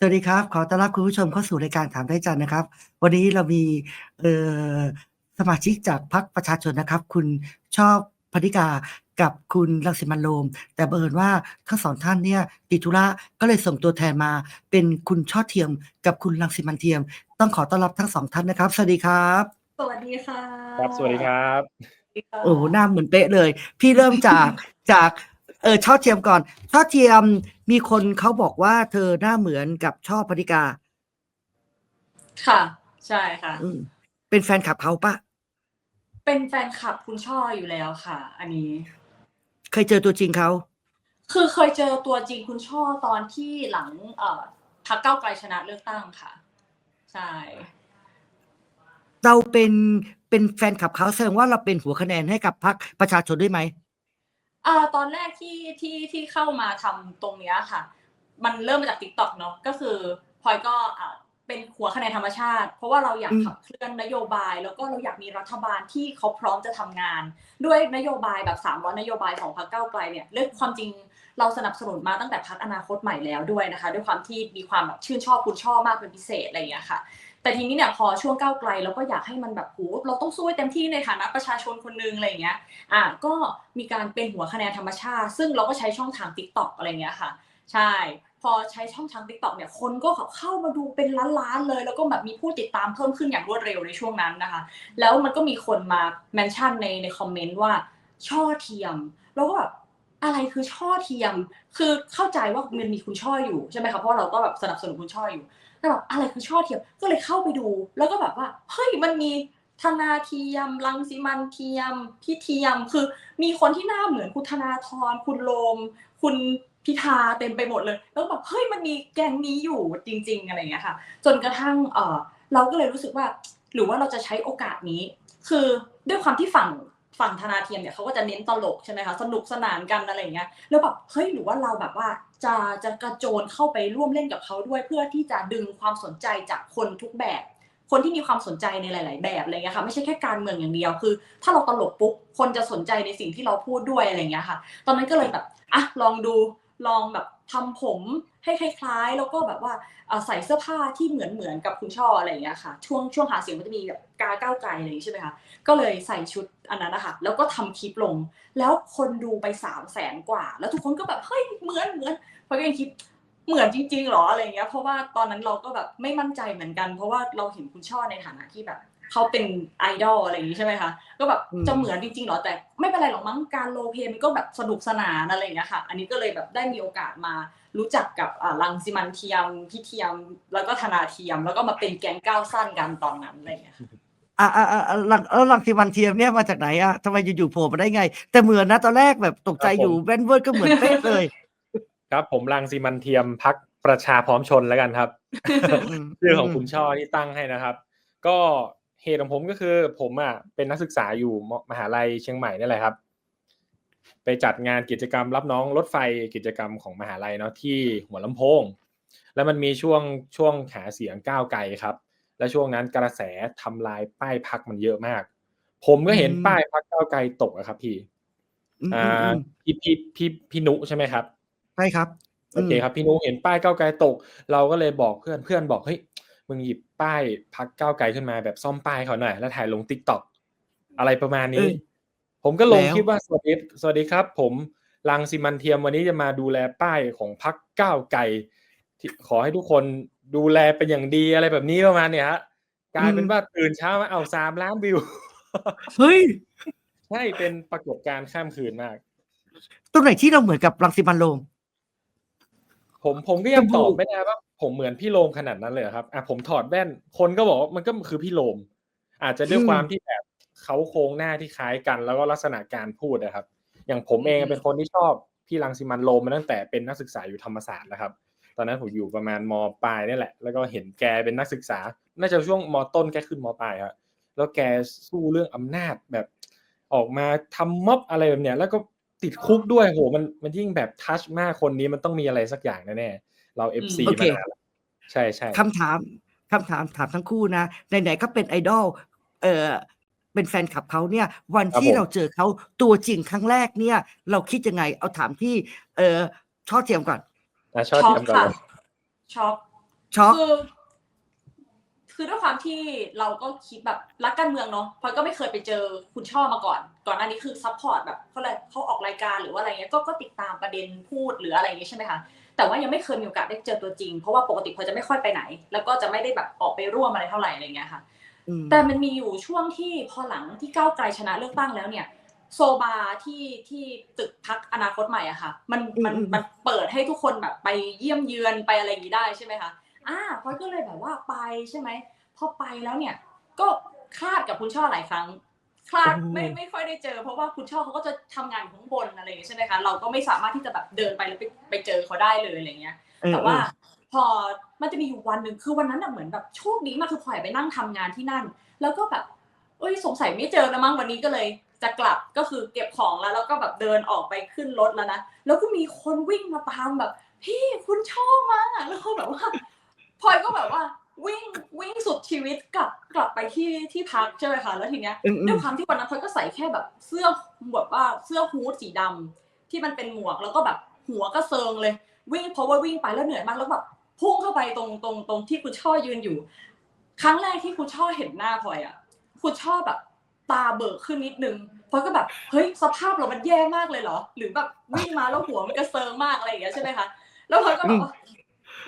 สวัสดีครับ ขอต้อนรับคุณผู้ชมเข้าสู่รายการถามได้จันนะครับ วันนี้เรามีเอ่อสมาชิกจากพรรคประชาชนนะครับ คุณชอบพนิกากับคุณรังสิมันต์โรมแต่บังเอิญว่าทั้งสองท่านเนี่ยติดธุระก็เลยส่งตัวแทนมาเป็นคุณช่อเทียมกับคุณรังสิมันต์เทียม ต้องขอต้อนรับทั้งสองท่านนะครับ สวัสดีครับ สวัสดีค่ะครับสวัสดีครับสวัสดีค่ะโอ้โหหน้าเหมือนเป๊ะเลย พี่เริ่มจากจากเออช่อเทียมก่อนช่อเทียม มีคนเขาบอกว่าเธอหน้าเหมือนกับช่อพนิกา ค่ะ ใช่ค่ะ อืมเป็นแฟนคลับเขาปะเป็นแฟนคลับคุณช่ออยู่แล้วค่ะ อันนี้ เคยเจอตัวจริงเขา คือเคยเจอตัวจริงคุณช่อตอนที่หลัง เอ่อพรรคเก้าวไกลชนะเลือกตั้งค่ะ ใช่ เราเป็นเป็นแฟนคลับเขาแสดงว่าเราเป็นหัวคะแนนให้กับพรรคประชาชนด้วยไหม อ่าตอนแรกที่ที่ที่เข้ามาทำตรงเนี้ยค่ะ มันเริ่มมาจากติ๊กต็อกเนาะก็คือพลอยก็อ่าเป็นหัวคะแนนธรรมชาติ เพราะว่าเราอยากอืม ขับเคลื่อนนโยบาย แล้วก็เราอยากมีรัฐบาลที่เขาพร้อมจะทำงาน ด้วยนโยบายแบบ3ามร้อยนโยบายของพรรคก้าวไกลเนี่ยเรื่องความจริงเราสนับสนุนมาตั้งแต่พรรคอนาคตใหม่แล้วด้วยนะคะ ด้วยความที่มีความแบบชื่นชอบคุณชอบมากเป็นพิเศษอะไรอย่างเงี้ยค่ะ แต่ทีนี้เนี่ยพอช่วงก้าวไกลเราก็อยากให้มันแบบโหเราต้องสู้เต็มที่ในฐานะประชาชนคนนึงอะไรเงี้ยอะก็มีการเป็นหัวคะแนนธรรมชาติ ซึ่งเราก็ใช้ช่องทาง t ิ k t o k อะไรเงี้ยค่ะ ใช่ พอใช้ช่องทาง t ิ k t o k เนี่ยคนก็เข้ามาดูเป็นล้านๆเลย แล้วก็แบบมีผู้ติดตามเพิ่มขึ้นอย่างรวดเร็วในช่วงนั้นนะคะ แล้วมันก็มีคนมาเมนชั่นในในคอมเมนต์ว่าช่อเทียมแล้วก็แบบอะไรคือช่อเทียม คือเข้าใจว่ามันมีคุณช่ออยู่ใช่ไหมคะ เพราะเราก็แบบสนับสนุนคุณช่ออยู่ แต่แบบอะไรคือช่อเทียมก็เลยเข้าไปดู แล้วก็แบบว่าเฮ้ยมันมีธนาเทียมรังสิมันเทียมพี่เทียม คือมีคนที่หน้าเหมือนคุณธนาธรคุณโรมคุณพิธาเต็มไปหมดเลย แล้วก็แบบเฮ้ยมันมีแกงนี้อยู่จริง ๆ อะไรอย่างเงี้ยค่ะ จนกระทั่งเออเราก็เลยรู้สึกว่า หรือว่าเราจะใช้โอกาสนี้ คือด้วยความที่ฝั่ง ฝั่งธนาเทียมเนี่ยเขาก็จะเน้นตลกใช่ไหมคะสนุกสนานกันอะไรอย่างเงี้ยแล้วแบบเฮ้ยหรือว่าเราแบบว่าจะจะกระโจนเข้าไปร่วมเล่นกับเขาด้วย เพื่อที่จะดึงความสนใจจากคนทุกแบบ คนที่มีความสนใจในหลาย ๆ แบบอะไรเงี้ยค่ะไม่ใช่แค่การเมืองอย่างเดียวคือ ถ้าเราตลกปุ๊บคนจะสนใจในสิ่งที่เราพูดด้วยอะไรเงี้ยค่ะ ตอนนั้นก็เลยแบบอะลองดูลองแบบ ทำผมให้คล้าย ๆ แล้วก็แบบว่าใส่เสื้อผ้าที่เหมือนเหมือนกับคุณช่ออะไรอย่างเงี้ยค่ะ ช่วงช่วงหาเสียงมันจะมีแบบกาก้าวไกลอะไรอย่างงี้ใช่ไหมคะก็เลยใส่ชุดอันนั้นนะคะแล้วก็ทำคลิปลง แล้วคนดูไปสามแสนกว่า แล้วทุกคนก็แบบเฮ้ยเหมือนเหมือนพอก็ยังคิดเหมือนจริงๆหรออะไรเงี้ยเพราะว่าตอนนั้นเราก็แบบไม่มั่นใจเหมือนกัน เพราะว่าเราเห็นคุณช่อในฐานะที่แบบ เขาเป็นไอดอลอะไรอย่างงี้ใช่ไหมคะก็แบบอืมจะเหมือนจริงๆหรอแต่ไม่เป็นไรหรอกมั้งการโรลเพลย์มันก็แบบสนุกสนานอะไรอย่างเงี้ยค่ะ อันนี้ก็เลยแบบได้มีโอกาสมารู้จักกับอ่ารังสิมันเทียมพี่เทียมแล้วก็ธนาเทียม แล้วก็มาเป็นแก๊งก้าวสั้นกันตอนนั้นอะไรอย่างเงี้ยค่ะอ่าอ่าอ่าอ่าหลังเออหลังสิมันเทียมเนี่ยมาจากไหนอะทำไมอยู่ๆโผล่มาได้ไง แต่เหมือนนะตอนแรกแบบตกใจครับผมอยู่แว่นเวิร์ดก็เหมือนเป๊ะเลย ครับผมรังสีมันเทียมพักประชาพร้อมชนแล้วกันครับอืมชื่อของคุณช่อที่ตั้งให้นะครับ ก็ เหตุของผมก็คือ ผมอะเป็นนักศึกษาอยู่มมหาลัยเชียงใหม่นี่แหละครับ ไปจัดงานกิจกรรมรับน้องรถไฟกิจกรรมของมหาลัยเนาะที่หัวลำโพง แล้วมันมีช่วงช่วงหาเสียงก้าวไกลครับ และช่วงนั้นกระแสทำลายป้ายพักมันเยอะมาก ผมก็เห็นอืมป้ายพักก้าวไกลตกอะครับพี่อืมอ่อืมาพี่พี่พี่พี่นุใช่ไหมครับใช่ครับโอเคครับพี่นุเห็นป้ายก้าวไกลตก เราก็เลยบอกเพื่อนเพื่อนบอกเฮ้ย มึงหยิบป้ายพักก้าวไกลขึ้นมาแบบซ่อมป้ายเขาหน่อย แล้วถ่ายลงทิกตอกอะไรประมาณนี้เออผมก็ลงแล้วคลิปว่าสวัสดีสวัสดีครับ ผมรังสิมันเทียมวันนี้จะมาดูแลป้ายของพักก้าวไกลที่ขอให้ทุกคนดูแลเป็นอย่างดีอะไรแบบนี้ประมาณเนี้ยฮะกลายเป็นว่าตื่นเช้ามาเอาสามล้านวิวเฮ้ยใช่เป็นปรากฏการณ์ข้ามคืนมากตรงไหนที่เราเหมือนกับรังสิมันต์โรม ผมผมก็ยังตอบไม่ได้ว่า ผมเหมือนพี่โรมขนาดนั้นเลยครับอะผมถอดแว่นคนก็บอกว่ามันก็คือพี่โรมอาจจะด้วยความที่แบบเขาโครงหน้าที่คล้ายกัน แล้วก็ลักษณะการพูดนะครับ อย่างผมเองเป็นคนที่ชอบพี่รังสิมันโรมมาตั้งแต่เป็นนักศึกษาอยู่ธรรมศาสตร์แล้วครับ ตอนนั้นผมอยู่ประมาณมปลายนี่แหละ แล้วก็เห็นแกเป็นนักศึกษา น่าจะช่วงมต้นแกขึ้นมปลายครับแล้วแกสู้เรื่องอำนาจแบบออกมาทำม็อบอะไรแบบเนี้ยแล้วก็ ติดคุกด้วยโหมันมันยิ่งแบบทัชมากคนนี้มันต้องมีอะไรสักอย่างแน่ๆเราเอฟซีโอเคมานานแล้วใช่ใช่คำถามคำถามถามทั้งคู่นะไหนๆก็เป็นไอดอลเออเป็นแฟนคลับเขาเนี่ย วันที่เราเจอเขาตัวจริงครั้งแรกเนี่ย เราคิดยังไงเอาถามที่ เออช่อเทียมก่อนอะชอบช็อกเทียมก่อนค่ะเลยช็อกช็อกคือ คือด้วยความที่เราก็คิดแบบรักการเมืองเนาะพลอยก็ไม่เคยไปเจอคุณช่อมาก่อน ก่อนหน้านี้คือซัพพอร์ตแบบเขาเลยเขาออกรายการหรือว่าอะไรเงี้ยก็ก็ติดตามประเด็นพูดหรืออะไรอย่างเงี้ยใช่ไหมคะแต่ว่ายังไม่เคยมีโอกาสได้เจอตัวจริง เพราะว่าปกติพลอยจะไม่ค่อยไปไหน แล้วก็จะไม่ได้แบบออกไปร่วมอะไรเท่าไหร่อะไรเงี้ยค่ะอืมแต่มันมีอยู่ช่วงที่พอหลังที่ก้าวไกลชนะเลือกตั้งแล้วเนี่ยโซบาที่ที่ตึกพักอนาคตใหม่อะค่ะ มันมันอืมอืมมันเปิดให้ทุกคนแบบไปเยี่ยมเยือนไปอะไรอย่างนี้ได้ใช่ไหมคะ อ่าพลอยก็เลยแบบว่าไปใช่ไหมพอไปแล้วเนี่ย ก็คลาดกับคุณช่อหลายครั้งคลาดไม่ไม่ค่อยได้เจอ เพราะว่าคุณช่อเขาก็จะทำงานอยู่ข้างบนอะไรอย่างนี้ใช่ไหมคะเราก็ไม่สามารถที่จะแบบเดินไปแล้วไปไปเจอเขาได้เลยอะไรเงี้ยเออแต่ว่าเออพอมันจะมีอยู่วันหนึ่งคือวันนั้นน่ะเหมือนแบบโชคดีมากคือพลอยไปนั่งทำงานที่นั่น แล้วก็แบบเอ้ยสงสัยไม่เจอแล้วมั้งวันนี้ก็เลยจะกลับก็คือเก็บของแล้ว แล้วก็แบบเดินออกไปขึ้นรถแล้วนะแล้วก็มีคนวิ่งมาตามแบบ พี่คุณชอบมากแล้วเขาแบบว่า พลอยก็แบบว่า วิ่งวิ่งสุดชีวิตกลับกลับไปที่ที่พักใช่ไหมคะแล้วทีเนี้ยอืมอืด้วยมความที่วันนั้นพลอยก็ใส่แค่แบบเสื้อแบบว่าเสื้อฮู้ดสีดำที่มันเป็นหมวกแล้วก็แบบหัวก็เซิงเลย วิ่งเพราะว่าวิ่งไปแล้วเหนื่อยมากแล้วแบบพุ่งเข้าไปตรงตรงตรงที่คุณช่อยืนอยู่ ครั้งแรกที่คุณช่อเห็นหน้าพลอยอะคุณช่อแบบตาเบิกขึ้นนิดนึงพลอยก็แบบเฮ้ยสภาพเรามันแย่มากเลยเหรอ หรือแบบวิ่งมาแล้วหัวมันกระเซิงมากอะไรอย่างเงี้ยใช่ไหมคะแล้วพลอยก็แบบว่า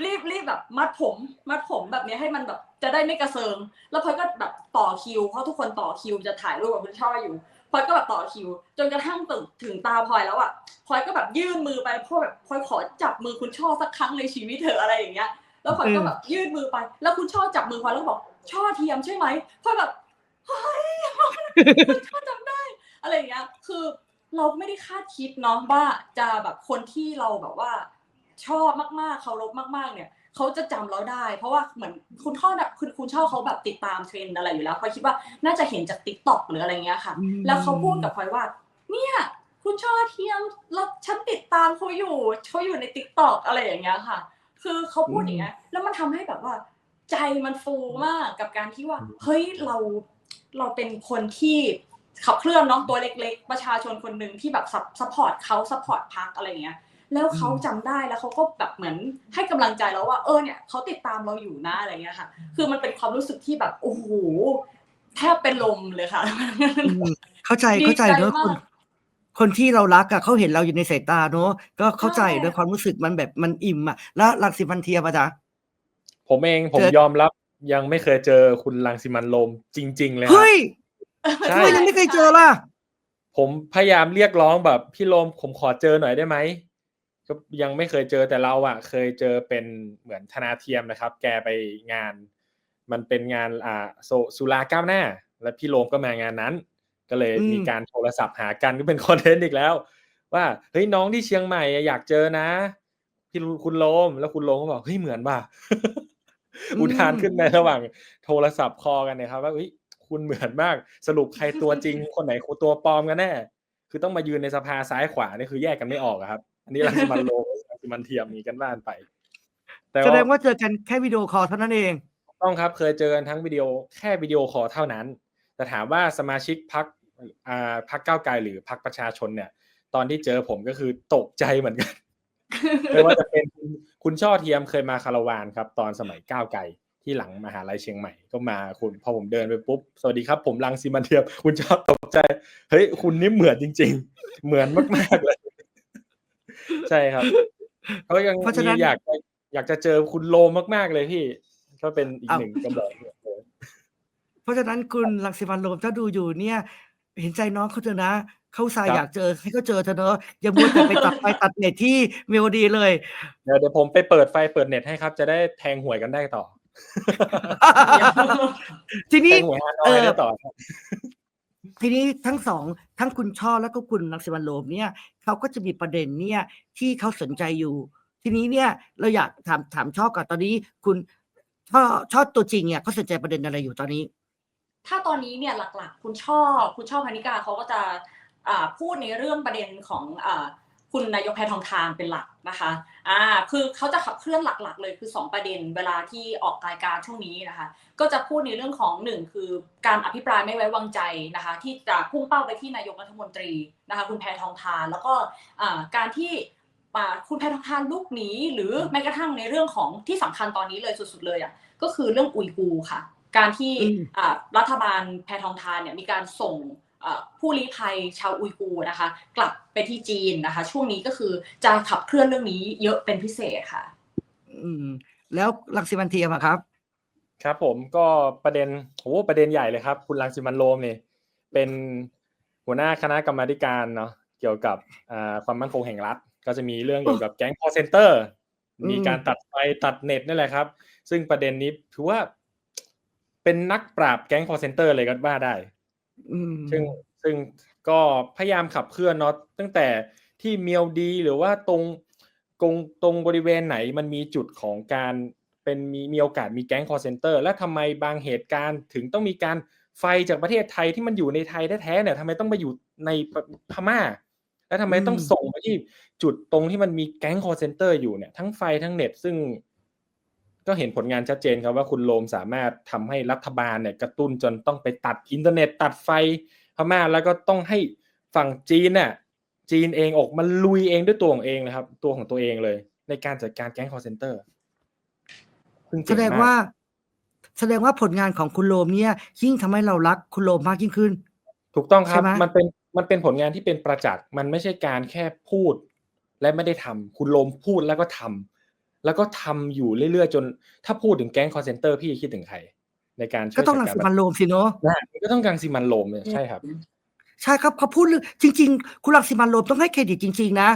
รีบรีบแบบมัดผม มัดผมแบบนี้ให้มันแบบจะได้ไม่กระเซิง แล้วพลอยก็แบบต่อคิวเพราะทุกคนต่อคิวจะถ่ายรูปกับคุณช่ออยู่พลอยก็แบบต่อคิว จนกระทั่งถึงถึงตาพลอยแล้วอะพลอยก็แบบยื่นมือไปเพราะแบบพลอยขอจับมือคุณช่อสักครั้งในชีวิตเธอะอะไรอย่างเงี้ย แล้วพลอยก็แบบยื่นมือไป แล้วคุณช่อจับมือพลอยแล้วก็บอกช่อเทียมใช่ไหมพลอยแบบเฮ้ยคุณช่อจำได้ อะไรอย่างเงี้ย คือเราไม่ได้คาดคิดเนาะว่าจะแบบคนที่เราแบบว่า ชอบมากๆเคารพมาก ๆ เนี่ยเขาจะจำเราได้ เพราะว่าเหมือนคุณช่อแบบคุณคุณช่อเขาแบบติดตามเทรนด์อะไรอยู่แล้วพลอยคิดว่าน่าจะเห็นจากติ๊กต็อกหรืออะไรเงี้ยค่ะอืมแล้วเขาพูดกับพลอยว่า เนี่ยคุณช่อเทียมแล้วฉันติดตามเขาอยู่เขาอยู่ในติ๊กต็อกอะไรอย่างเงี้ยค่ะ คือเขาพูดอย่างเงี้ยแล้วมันทำให้แบบว่า ใจมันฟูมากกับการที่ว่า เฮ้ยเราเราเป็นคนที่ขับเคลื่อนเนาะตัวเล็ก ๆ ประชาชนคนหนึ่งที่แบบซัพพอร์ตเขาซัพพอร์ตพักอะไรเงี้ย แล้วเขาจำได้แล้วเขาก็แบบเหมือนให้กำลังใจเราว่าเออเนี่ยเขาติดตามเราอยู่นะอะไรเงี้ยค่ะ คือมันเป็นความรู้สึกที่แบบโอ้โหแทบเป็นลมเลยค่ะอืมเข้าใจดีเข้าใจใจเนอะมาคกนคนที่เรารักอะเขาเห็นเราอยู่ในสายตาเนอะก็เข้าใจใช่เนอะความรู้สึกมันแบบมันอิ่มอะแล้วหลักสิมันเทียมอะจ๊ะผมเองผมเจอยอมรับยังไม่เคยเจอคุณลังสิมันต์โรมจริง ๆ เลยครับเฮ้ยใช่ทำไมยังไม่เคยเจอล่ะ ผมพยายามเรียกร้องแบบพี่โรมผมขอเจอหน่อยได้ไหม ก็ยังไม่เคยเจอแต่เราอะเคยเจอเป็นเหมือนธนาเทียมนะครับ แกไปงาน มันเป็นงานอ่าโซสุราก้าวหน้า แล้วพี่โรมก็มางานนั้น ก็เลยอืมมีการโทรศัพท์หากันก็เป็นคอนเทนต์อีกแล้ว ว่าเฮ้ยน้องที่เชียงใหม่อะอยากเจอนะพี่คุณโรมแล้วคุณโรมก็บอกเฮ้ยเหมือนป่ะอุทานขึ้นในระหว่างโทรศัพท์คอกันเนะครับ ว่าเฮ้ยคุณเหมือนมากสรุปใครตัวจริง คนไหนตัวปลอมกันแน่ คือต้องมายืนในสภาซ้ายขวานี่คือแยกกันไม่ออกอะครับ อันนี้รังสิมันต์โรมรังสิมันต์เทียมมีกันบ้านไปแต่แสดงว่าเจอกันแค่วิดีโอคอลเท่านั้นเอง ต้องครับเคยเจอกันทั้งวิดีโอแค่วิดีโอคอลเท่านั้น แต่ถามว่าสมาชิกพักอ่าพักก้าวไกลหรือพักประชาชนเนี่ย ตอนที่เจอผมก็คือตกใจเหมือนกันไม่ว่าจะเป็นคุณคุณช่อเทียมเคยมาคาราวานครับ ตอนสมัยก้าวไกลที่หลังมหาลัยเชียงใหม่ก็มาคุณพอผมเดินไปปุ๊บสวัสดีครับ ผมรังสีมันต์เทียมคุณชอบตกใจ เฮ้ย คุณนี่เหมือนจริง ๆ เหมือนมากๆเลย ใช่ครับก็ยังเพราะฉะนั้นมีอยากจะอยากจะเจอคุณโลมมากๆเลยพี่ก็เป็นอีกอ้าวหนึ่งกำลังเลยเพราะฉะนั้นคุณลังสิมันต์โรมถ้าดูอยู่เนี่ย เห็นใจน้องเขาเถอะนะ เขาอุตสายครับ อยากเจอให้เขาเจอเธอะเนอะอย่ามัวแต่ไปตัดไปตัดเน็ตที่เมโลดีเลย เดี๋ยวเดี๋ยวผมไปเปิดไฟเปิดเน็ตให้ครับ จะได้แทงหวยกันได้ต่อทีแทนี้ งหวยฮานเออยอได้ต่อครับ ทีนี้ทั้งสองทั้งคุณช่อแล้วก็คุณลังสิมันโรมเนี่ยเขาก็จะมีประเด็นเนี่ยที่เขาสนใจอยู่ ทีนี้เนี่ยเราอยากถามถามช่อก่อนตอนนี้ คุณช่อช่อตัวจริงเนี่ยเขาสนใจประเด็นอะไรอยู่ตอนนี้ ถ้าตอนนี้เนี่ยหลักๆ คุณช่อ คุณช่อพนิกาเขาก็จะพูดในเรื่องประเด็นของ คุณนายกแพทองทานเป็นหลักนะคะ อ่า คือเขาจะขับเคลื่อนหลักๆ เลยคือ 2 ประเด็นเวลาที่ออกรายการช่วงนี้นะคะ ก็จะพูดในเรื่องของหนึ่งคือการอภิปรายไม่ไว้วางใจนะคะ ที่จะพุ่งเป้าไปที่นายกรัฐมนตรีนะคะคุณแพทองทาน แล้วก็อ่าการที่ป่าคุณแพทองทานลูกหนีหรือแม้กระทั่งในเรื่องของที่สำคัญตอนนี้เลยสุด ๆ เลยอะก็คือเรื่องอุยกูร์ค่ะ การที่อืมอ่ารัฐบาลแพทองทานเนี่ยมีการส่งอ่า ผู้ลี้ภัยชาวอุยกูร์นะคะ กลับไปที่จีนนะคะ ช่วงนี้ก็คือจะขับเคลื่อนเรื่องนี้เยอะเป็นพิเศษค่ะ อืม แล้วลังสิมันเทียมอะครับ ครับ ผมก็ประเด็นโอ้ประเด็นใหญ่เลยครับ คุณรังสิมันต์โรมเนี่ยเป็นหัวหน้าคณะกรรมาธิการเนาะเกี่ยวกับอ่าความมั่นคงแห่งรัฐ ก็จะมีเรื่องเกี่ยวกับแก๊ง call center อืมมีการตัดไฟตัดเน็ตนี่แหละครับ ซึ่งประเด็นนี้ถือว่า เป็นนักปราบแก๊ง call center เลยก็ว่าได้อืม ซึ่งซึ่งก็พยายามขับเคลื่อนเนาะตั้งแต่ที่เมียวดีหรือว่าตรงตรงตรงบริเวณไหนมันมีจุดของการเป็นมีมีโอกาสมีแก๊งคอร์เซนเตอร์ และทำไมบางเหตุการณ์ถึงต้องมีการไฟจากประเทศไทยที่มันอยู่ในไทยแท้ๆเนี่ยทำไมต้องมาอยู่ในพม่า แล้วทำไมต้องอืมส่งไปที่จุดตรงที่มันมีแก๊งคอร์เซนเตอร์อยู่เนี่ยทั้งไฟทั้งเน็ตซึ่ง ก็เห็นผลงานชัดเจนครับว่าคุณโรมสามารถทำให้รัฐบาลเนี่ยกระตุ้นจนต้องไปตัดอินเทอร์เน็ตตัดไฟพม่าแล้วก็ต้องให้ฝั่งจีนน่ะจีนเองออกมาลุยเองด้วยตัวของเองนะครับ ตัวของตัวเองเลย ในการจัดการแก๊งคอร์เซนเตอร์แสดงว่า แสดงว่าผลงานของคุณโรมเนี่ยยิ่งทำให้เรารักคุณโรมมากยิ่งขึ้น ถูกต้องครับใช่ไหมมันเป็นมันเป็นผลงานที่เป็นประจักษ์มันไม่ใช่การแค่พูด และไม่ได้ทำคุณโรมพูดแล้วก็ทำ แล้วก็ทำอยู่เรื่อยๆ จน ถ้าพูดถึงแก๊งคอร์เซนเตอร์พี่คิดถึงใครในการช่วยก็ต้องจัลัดงการสิมันโรมสิเนาะนะก็ต้องกังสิมันโรมเนี่ยใช่ครับ ใช่ครับเขาพูดเรื่องจริง ๆ คุณลังสิมันโรมต้องให้เครดิตจริง ๆ นะ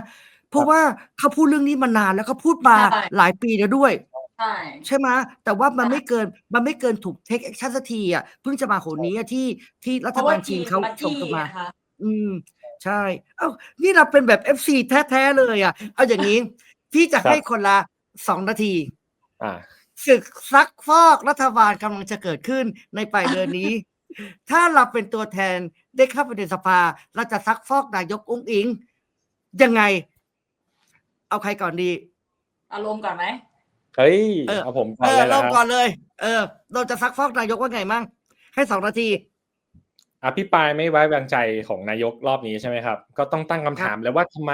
เพราะว่าเขาพูดเรื่องนี้มานานแล้วเขาพูดมาใช่หลายปีแล้วด้วยใช่ใช่ไหมแต่ว่ามันใช่ไม่เกินมันไม่เกินถูกเทคแอคชั่นสักทีอะเพิ่งจะมาโหนนี้อะที่ที่รัเพฐราะบาว่าลจีจีนนเขามาส่งจี้กันมานะคะอืม ใช่ เอ้านี่เราเป็นแบบเอฟซีแท้ๆเลยอะ เอาอย่างนี้พี่จะครับให้คนละ สองนาทีอ่าศึกซักฟอกรัฐบาลกำลังจะเกิดขึ้นในปลายเดือนนี้ ถ้าเราเป็นตัวแทนได้เข้าไปในสภา เราจะซักฟอกนายกองค์อิง ยังไง เอาใครก่อนดี อารมณ์ก่อนไหมเฮ้ยเออเอาผมก่เออนอเลยเรานะคก่อรับนเลย เออ เราจะซักฟอกนายกว่าไงมั่งให้สองนาทีอภิปรายไม่ไว้วางใจของนายกรอบนี้ใช่ไหมครับ ก็ต้องตั้งคำถามแล้วว่าทำไม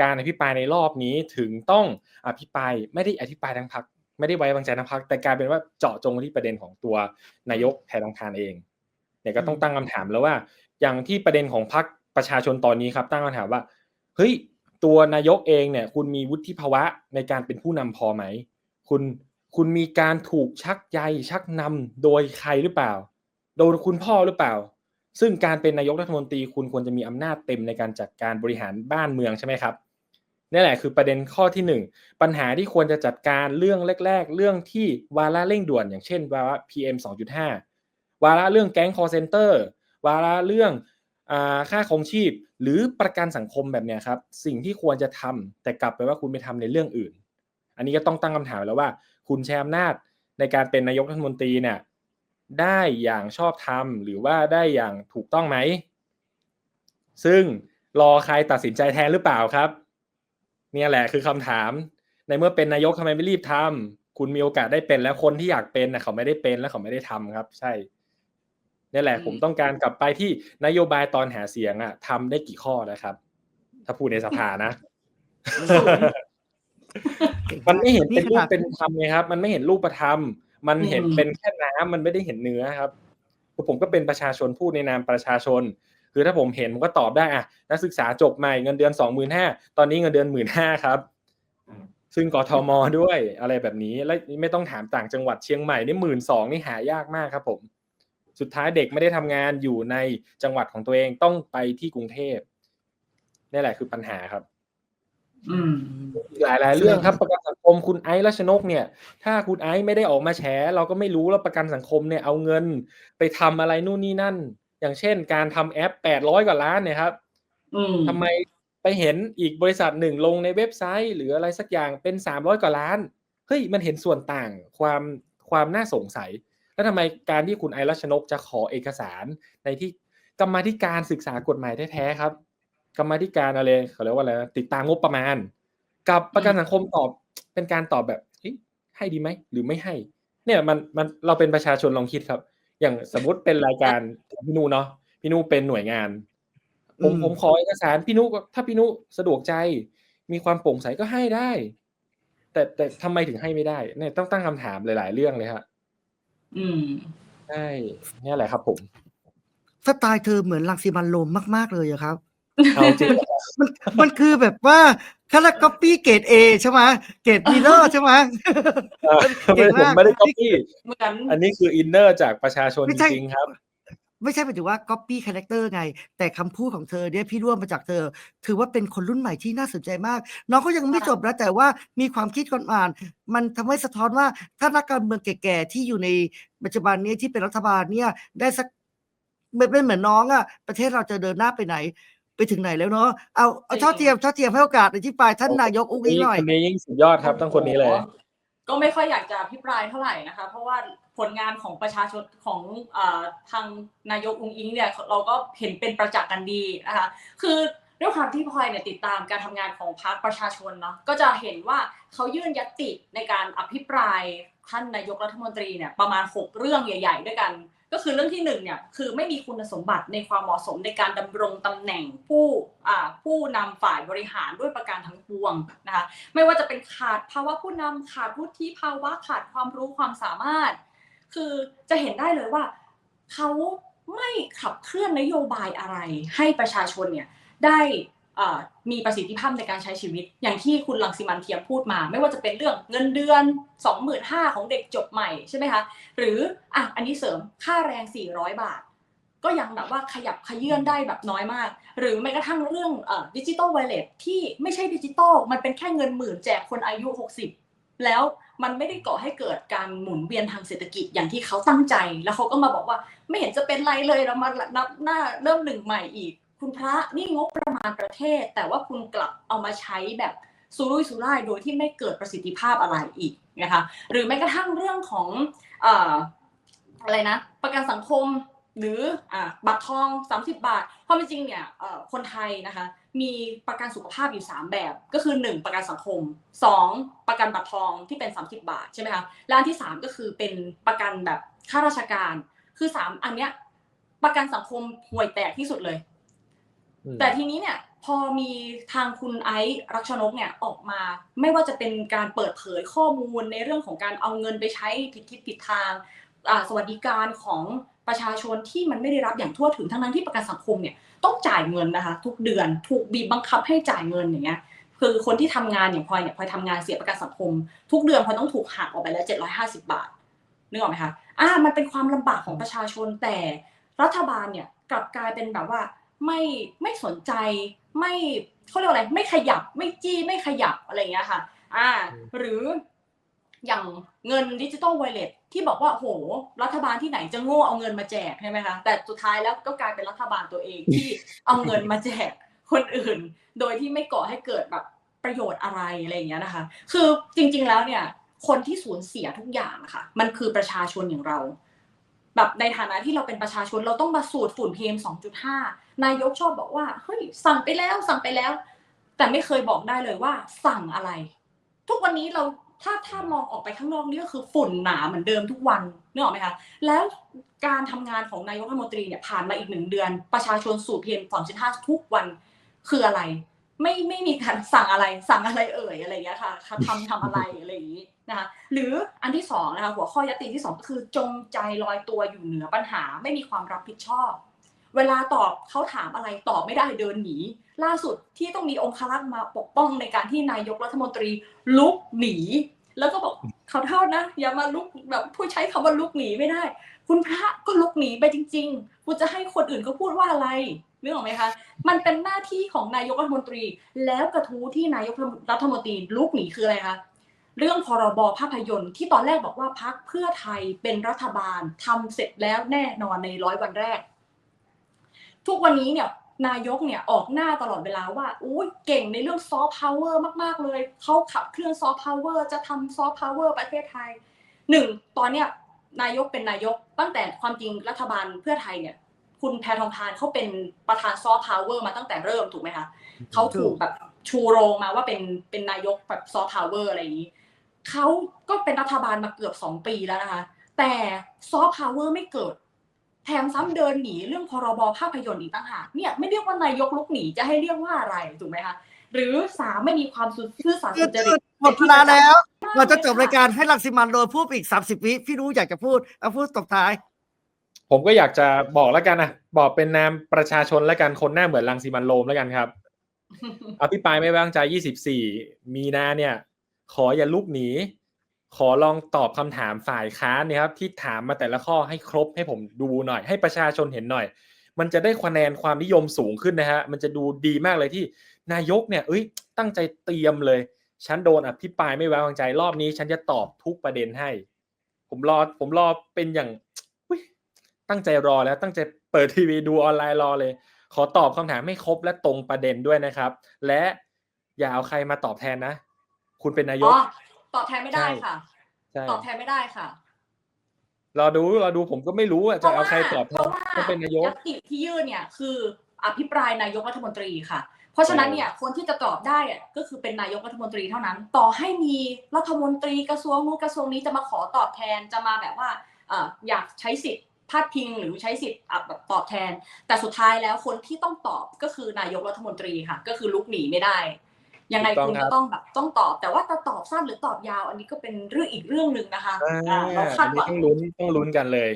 การอภิปรายในรอบนี้ถึงต้องอภิปรายไม่ได้อภิปรายทั้งพักไม่ได้ไว้วางใจทั้งพักแต่กลายเป็นว่าเจาะจงที่ประเด็นของตัวนายกแพทองทานเองเนี่ยก็ต้องตั้งคำถามแล้วว่า อย่างที่ประเด็นของพรรคประชาชนตอนนี้ครับ ตั้งคำถามว่าเฮ้ยตัวนายกเองเนี่ยคุณมีวุฒิภาวะในการเป็นผู้นำพอไหม คุณคุณมีการถูกชักใยชักนำโดยใครหรือเปล่า โดยคุณพ่อหรือเปล่า ซึ่งการเป็นนายกรัฐมนตรีคุณควรจะมีอำนาจเต็มในการจัดการบริหารบ้านเมืองใช่ไหมครับนี่แหละคือประเด็นข้อที่หนึ่งปัญหาที่ควรจะจัดการเรื่องแรก ๆ เรื่องที่วาระเร่งด่วน อย่างเช่นวาระ PM 2.5 วาระเรื่องแก๊งคอร์เซนเตอร์วาระเรื่องค่าคงชีพ หรือประกันสังคมแบบเนี้ยครับสิ่งที่ควรจะทำแต่กลับไปว่าคุณไปทำในเรื่องอื่น อันนี้ก็ต้องตั้งคำถามแล้วว่า คุณใช้อำนาจในการเป็นนายกรัฐมนตรีเนี่ย ได้อย่างชอบธรรมหรือว่าได้อย่างถูกต้องไหม ซึ่งรอใครตัดสินใจแทนหรือเปล่าครับ เนี่ยแหละคือคำถาม ในเมื่อเป็นนายกทำไมไม่รีบทำคุณมีโอกาสได้เป็นแล้วคนที่อยากเป็นนะเขาไม่ได้เป็นและเขาไม่ได้ทำครับ ใช่นี่แหละอืมผมต้องการกลับไปที่นโยบายตอนหาเสียงอะทำได้กี่ข้อนะครับ ถ้าพูดในสภานะเก่งมันไม่เห็นเป็นขรูนาปดเป็นธรรมไงครับ มันไม่เห็นรูปธรรม มันเห็นอืมเป็นแค่น้ำมันไม่ได้เห็นเนื้อครับคือผมก็เป็นประชาชนพูดในนามประชาชน คือถ้าผมเห็นผมก็ตอบได้อะนักศึกษาจบใหม่เงินเดือนสองหมื่นห้าตอนนี้เงินเดือนหมื่นห้าครับ ซึ่งกทมด้วยอะไรแบบนี้และไม่ต้องถามต่างจังหวัดเชียงใหม่นี่หมื่นสองนี่หายากมากครับ ผม สุดท้ายเด็กไม่ได้ทำงานอยู่ในจังหวัดของตัวเองต้องไปที่กรุงเทพนี่แหละคือปัญหาครับอืม หลายหลายๆเรื่องครับประกันสังคมคุณไอซ์รัชนกเนี่ย ถ้าคุณไอซ์ไม่ได้ออกมาแฉเราก็ไม่รู้แล้วประกันสังคมเนี่ยเอาเงินไปทำอะไรนู่นนี่นั่น อย่างเช่น การทำแอปแปดร้อยกว่าล้านเนี่ยครับอืมทำไมไปเห็นอีกบริษัทหนึ่งลงในเว็บไซต์ หรืออะไรสักอย่างเป็นสามร้อยกว่าล้านเฮ้ยมันเห็นส่วนต่างความความน่าสงสัย แล้วทำไมการที่คุณไอซ์รัชนกจะขอเอกสารในที่กรรมาธิการศึกษากฎหมายแท้ๆครับ กรรมาธิการอะไรเขาเรียกว่าอะไรนะติดตามงบประมาณ กับประกันสังคมตอบเป็นการตอบแบบเฮ้ยให้ดีไหมหรือไม่ให้ เนี่ยมันมันเราเป็นประชาชนลองคิดครับ อย่างสมมุติเป็นรายการของพี่นูเนาะพี่นูเป็นหน่วยงาน ผมอืมผมขอเอกสารพี่นุก็ถ้าพี่นุสะดวกใจ มีความโปร่งใสก็ให้ได้ แต่แต่ทำไมถึงให้ไม่ได้เนี่ยต้องตั้งคำถามหลาย ๆ เรื่องเลยฮะอืมใช่เนี่ยแหละครับผมสไตล์เธอเหมือนรังสิมันต์โรมมาก ๆ เลยอะครับเอาจริง มันมันคือแบบว่าคาราก๊อปปี้เกรดเอใช่ไหมเกรดบีเลอร์ใช่ไหมเออเก่งผมมากไม่ได้ copy เหมือนอันนี้คืออินเนอร์จากประชาชนไม่จใช่ริงๆครับ ไม่ใช่หมายถึงว่าก๊อปปี้คาแรคเตอร์ไง แต่คำพูดของเธอเนี่ยพี่ร่วมมาจากเธอ ถือว่าเป็นคนรุ่นใหม่ที่น่าสนใจมาก น้องก็ยังไม่จบนะแต่ว่ามีความคิดก่อนอ่าน มันทำให้สะท้อนว่าถ้านักการเมืองแก่ๆที่อยู่ในปัจจุบันเนี้ที่เป็นรัฐบาลเนี่ยได้สักไม่ไม่เหมือนน้องอะประเทศเราจะเดินหน้าไปไหน ไปถึงไหนแล้วเนาะเอาเอาช่อเทียมช่อเทียมให้โอกาสในที่ปลายท่านนายกอุ้งอิงหน่อยคนนี้ยิ่งสุดยอดครับต้องคนนี้เลย ก็ไม่ค่อยอยากจะอภิปรายเท่าไหร่นะคะ เพราะว่าผลงานของประชาชนของเอ่อทางนายกอุงอิงเนี่ยเราก็เห็นเป็นประจักษ์กันดีนะคะคือด้วยความที่พลอยเนี่ยติดตามการทำงานของพรรคประชาชนเนาะก็จะเห็นว่าเขายื่นยติในการอภิปรายท่านนายกรัฐมนตรีเนี่ยประมาณ 6 เรื่องใหญ่ ๆ ด้วยกัน ก็คือเรื่องที่หนึ่งเนี่ยคือไม่มีคุณสมบัติในความเหมาะสมในการดำรงตำแหน่งผู้อ่าผู้นำฝ่ายบริหารด้วยประการทั้งปวงนะคะไม่ว่าจะเป็นขาดภาวะผู้นำขาดวุฒิภาวะขาดความรู้ความสามารถ คือจะเห็นได้เลยว่าเขาไม่ขับเคลื่อนนโยบายอะไรให้ประชาชนเนี่ยได้ มีประสิทธิภาพในการใช้ชีวิต อย่างที่คุณลังสิมันเทียมพูดมา ไม่ว่าจะเป็นเรื่องเงินเดือน 25,000ของเด็กจบใหม่ใช่ไหมคะ หรืออะอันนี้เสริมค่าแรง 400 บาท ก็ยังแบบว่าขยับขยื่นได้แบบน้อยมาก หรือแม้กระทั่งเรื่องดิจิตอลไวเลสที่ไม่ใช่ดิจิตอลมันเป็นแค่เงินหมื่นแจกคนอายุ 60 แล้วมันไม่ได้ก่อให้เกิดการหมุนเวียนทางเศรษฐกิจอย่างที่เขาตั้งใจ แล้วเขาก็มาบอกว่าไม่เห็นจะเป็นไรเลยเรามานับหน้าเริ่มหนึ่งใหม่อีก คุณพระนี่งบ ประมาณประเทศ แต่ว่าคุณกลับเอามาใช้แบบสุรุ่ยสุร่ายโดยที่ไม่เกิดประสิทธิภาพอะไรอีกนะคะหรือแม้กระทั่งเรื่องของเอ่อะไรนะ ประกันสังคมหรืออบัตรทอง 30 บาทความเป็นจริงเนี่ยคนไทยนะคะมีประกันสุขภาพอยู่ 3 แบบ ก็คือ 1 ประกันสังคม 2 ประกันบัตรทองที่เป็น 30 บาทใช่ไหมคะและอันที่ 3 ก็คือเป็นประกันแบบข้าราชการ คือ 3 อันเนี้ยประกันสังคมห่วยแตกที่สุดเลย แต่ทีนี้เนี่ยพอมีทางคุณไอซ์รักชนกเนี่ยออกมา ไม่ว่าจะเป็นการเปิดเผยข้อมูลในเรื่องของการเอาเงินไปใช้ผิดทิศผิดทางสวัสดิการของประชาชนที่มันไม่ได้รับอย่างทั่วถึงทั้งนั้นที่ประกันสังคมเนี่ยต้องจ่ายเงินนะคะ ทุกเดือนถูกบีบบังคับให้จ่ายเงินอย่างเงี้ยคือคนที่ทำงานอย่างพลอยเนี่ยพลอยทำงานเสียประกันสังคม ทุกเดือนพลอยต้องถูกหักออกไปแล้ว750 บาทนึกออกไหมคะอ่ามันเป็นความลำบากของประชาชนแต่รัฐบาลเนี่ยกลับกลายเป็นแบบว่า ไม่ไม่สนใจ ไม่เขาเรียกว่าอะไรไม่ขยับไม่จี้ไม่ขยับอะไรอย่างเงี้ยค่ะ อ่า หรืออย่างเงินดิจิตอลไวเลสที่บอกว่าโห รัฐบาลที่ไหนจะโง่เอาเงินมาแจกใช่ไหมคะแต่สุดท้ายแล้วก็กลายเป็นรัฐบาลตัวเองที่เอาเงินมาแจกคนอื่น โดยที่ไม่ก่อให้เกิดแบบประโยชน์อะไรอะไรอย่างเงี้ยนะคะ คือจริง ๆแล้วเนี่ย คนที่สูญเสียทุกอย่างอะค่ะมันคือประชาชนอย่างเรา แบบในฐานะที่เราเป็นประชาชนเราต้องมาสูดฝุ่น PM 2.5 นายกชอบบอกว่าเฮ้ยสั่งไปแล้วสั่งไปแล้ว แต่ไม่เคยบอกได้เลยว่า สั่งอะไร ทุกวันนี้เราถ้าถ้ามองออกไปข้างนอกนี่ก็คือฝุ่นหนาเหมือนเดิมทุกวันนึกออกไหมคะแล้วการทำงานของนายกรัฐมนตรีเนี่ยผ่านมาอีกหนึ่งเดือน ประชาชนสูด PM 2.5 ทุกวันคืออะไร ไม่ไม่มีการสั่งอะไรสั่งอะไรเอ่ยอะไรอย่างเงี้ยค่ะทำทำอะไรอะไรอย่างงี้นะคะหรืออันที่สองนะคะหัวข้อยติที่สองก็คือจงใจลอยตัวอยู่เหนือปัญหา ไม่มีความรับผิดชอบ เวลาตอบเขาถามอะไรตอบไม่ได้เดินหนี ล่าสุดที่ต้องมีองครักษ์มาปกป้องในการที่นายกรัฐมนตรีลุกหนี แล้วก็บอกเขอโทษนะอย่ามาลุกแบบผู้ใช้คำว่าลุกหนีไม่ได้ คุณพระก็ลุกหนีไปจริง ๆ คุณจะให้คนอื่นเขาพูดว่าอะไร นึกออกไหมคะ มันเป็นหน้าที่ของนายกรัฐมนตรี แล้วกระทู้ที่นายกรัฐมนตรีลุกหนีคืออะไรคะเรื่องพรบภาพยนตร์ที่ตอนแรกบอกว่าพักเพื่อไทยเป็นรัฐบาลทำเสร็จแล้วแน่นอนในร้อยวันแรก ทุกวันนี้เนี่ยนายกเนี่ยออกหน้าตลอดเวลาว่าอุ้ยเก่งในเรื่องซอฟต์พาวเวอร์มากๆเลยเขาขับเคลื่อนซอฟต์พาวเวอร์จะทำซอฟต์พาวเวอร์ประเทศไทยหนึ่งตอนเนี้ยนายกเป็นนายกตั้งแต่ความจริงรัฐบาลเพื่อไทยเนี่ย คุณแพทองทานเขาเป็นประธานซอฟต์พาวเวอร์มาตั้งแต่เริ่มถูกไหมคะเขาถูกแบบชูโรงมาว่าเป็นเป็นนายกแบบซอฟต์พาวเวอร์อะไรอย่างนี้เขาก็เป็นรัฐบาลมาเกือบสองปีแล้วนะคะ แต่ซอฟต์พาวเวอร์ไม่เกิด แถมซ้ำเดินหนีเรื่องพรบภาพยนตร์อีกต่างหากเนี่ยไม่เรียกว่านายกลุกหนีจะให้เรียกว่าอะไรถูกไหมคะหรือสามไม่มีความซื่อสัตย์สุจริตหมดเวลาแล้วเราจะจบรายการให้ลังสิมันโดนพูดอีกสามสิบวิพี่รู้อยากจะพูดเอาพูดตบท้าย ผมก็อยากจะบอกแล้วกันนะบอกเป็นนามประชาชนแล้วกันคนหน้าเหมือนรังสีมันโรมแล้วกันครับอภิปรายไม่ไว้วางใจ 24 มีนาเนี่ย ขออย่าลุกหนี ขอลองตอบคำถามฝ่ายค้านเนี่ยครับที่ถามมาแต่ละข้อให้ครบให้ผมดูหน่อย ให้ประชาชนเห็นหน่อย มันจะได้คะแนนความนิยมสูงขึ้นนะฮะมันจะดูดีมากเลยที่นายกเนี่ย เอ้ย ตั้งใจเตรียมเลย ฉันโดนอภิปรายไม่ไว้วางใจรอบนี้ ฉันจะตอบทุกประเด็นให้ ผมรอผมรอเป็นอย่างอุ๊ย ตั้งใจรอแล้วตั้งใจเปิดทีวีดูออนไลน์รอเลย ขอตอบคำถามให้ครบและตรงประเด็นด้วยนะครับ และอย่าเอาใครมาตอบแทนนะ คุณเป็นนายอ๋กอตอบแทนไม่ได้ค่ะใช่ตอบแทนไม่ได้ค่ะรอดูรอดูผมก็ไม่รู้อะจะเอาใครตอบแทเพนราะว่าก็เป็นนายกยติที่ยื่นเนี่ยคืออภิปรายนายกรัฐมนตรีค่ะ เพราะฉะนั้นเนี่ยคนที่จะตอบได้อะก็คือเป็นนายกรัฐมนตรีเท่านั้น ต่อให้มีรัฐมนตรีกระทรวงนู้นกระทรวงนี้จะมาขอตอบแทนจะมาแบบว่าเอ่ออยากใช้สิทธิ์พาดพิงหรือใช้สิทธิ์อะแบบตอบแทน แต่สุดท้ายแล้วคนที่ต้องตอบก็คือนายกรัฐมนตรีค่ะ ก็คือลุกหนีไม่ได้ ยังไงถูกต้องคุณครัก็บต้องแบบต้องตอบ แต่ว่าจะตอบสั้นหรือตอบยาว อันนี้ก็เป็นเรื่องอีกเรื่องหนึ่งนะคะอ่าอ่าเราคาอัดนหนี้วังต้องลุ้นต้องลุ้นกันเลย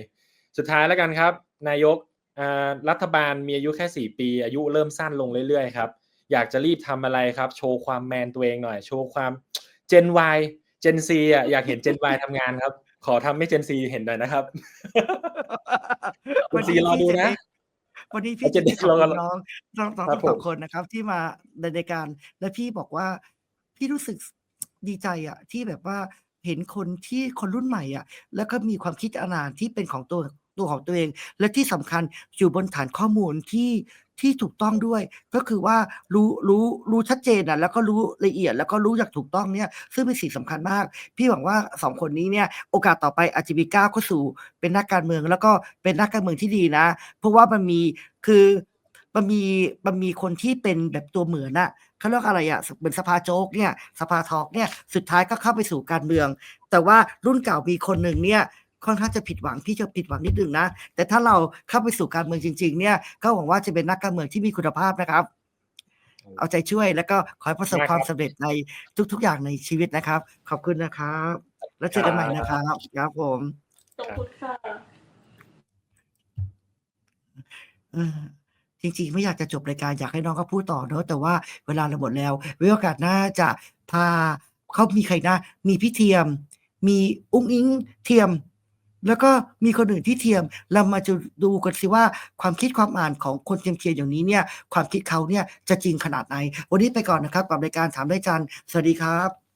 สุดท้ายแล้วกันครับ นายกอ่ารัฐบาลมีอายุแค่สี่ปี อายุเริ่มสั้นลงเรื่อยๆครับอยากจะรีบทำอะไรครับ โชว์ความแมนตัวเองหน่อย โชว์ความ Gen Y Gen Z อะอยากเห็น Gen Y ทำงานครับ ขอทำให้ Gen Z เห็นหน่อยนะครับ Gen Z รอดูนะวันนี้พี่จะจะได้ขอบรอกัคุนณน้องน้องน้องครัทั้บงสองผมคนนะครับ ที่มาในรายการและพี่บอกว่า พี่รู้สึกดีใจอะ ที่แบบว่าเห็นคนที่คนรุ่นใหม่อะ แล้วก็มีความคิดอ่านที่เป็นของตัวตัวของตัวเอง และที่สำคัญอยู่บนฐานข้อมูลที่ ที่ถูกต้องด้วย ก็คือว่ารู้รู้รู้ชัดเจนอะแล้วก็รู้ละเอียดแล้วก็รู้อย่างถูกต้องเนี่ยซึ่งเป็นสิ่งสำคัญมาก พี่หวังว่าสองคนนี้เนี่ยโอกาสต่อไปอาจจะมีก้าวเข้าสู่เป็นนักการเมือง แล้วก็เป็นนักการเมืองที่ดีนะ เพราะว่ามันมีคือมันมีมันมีคนที่เป็นแบบตัวเหมือนอะเขาเรียกอะไรอะเหมือนสภาโจ๊กเนี่ยสภาทอกเนี่ยสุดท้ายก็เข้าไปสู่การเมือง แต่ว่ารุ่นเก่ามีคนหนึ่งเนี่ย ค่อนข้างจะผิดหวังพี่จะผิดหวังนิดนึงนะ แต่ถ้าเราเข้าไปสู่การเมืองจริง ๆ เนี่ยก็หวังว่าจะเป็นนักการเมืองที่มีคุณภาพนะครับ เอาใจช่วยแล้วก็ขอให้ประสบความสำเร็จในทุก ๆ อย่างในชีวิตนะครับ ขอบคุณนะครับ แล้วเจอกันใหม่นะครับครับผมขอบคุณค่ะเออจริงๆ ไม่อยากจะจบรายการอยากให้น้องเขาพูดต่อเนอะแต่ว่าเวลาเราหมดแล้วไว้โอกาสหน้าจะพาเขามีใครนะมีพี่เทียม มีอุ้งอิงเทียม แล้วก็มีคนอื่นที่เทียม เรามาจะดูกันสิว่าความคิดความอ่านของคนเทียมเทียมอย่างนี้เนี่ย ความคิดเขาเนี่ยจะจริงขนาดไหน วันนี้ไปก่อนนะครับ กับรายการถามได้จันสวัสดีครับ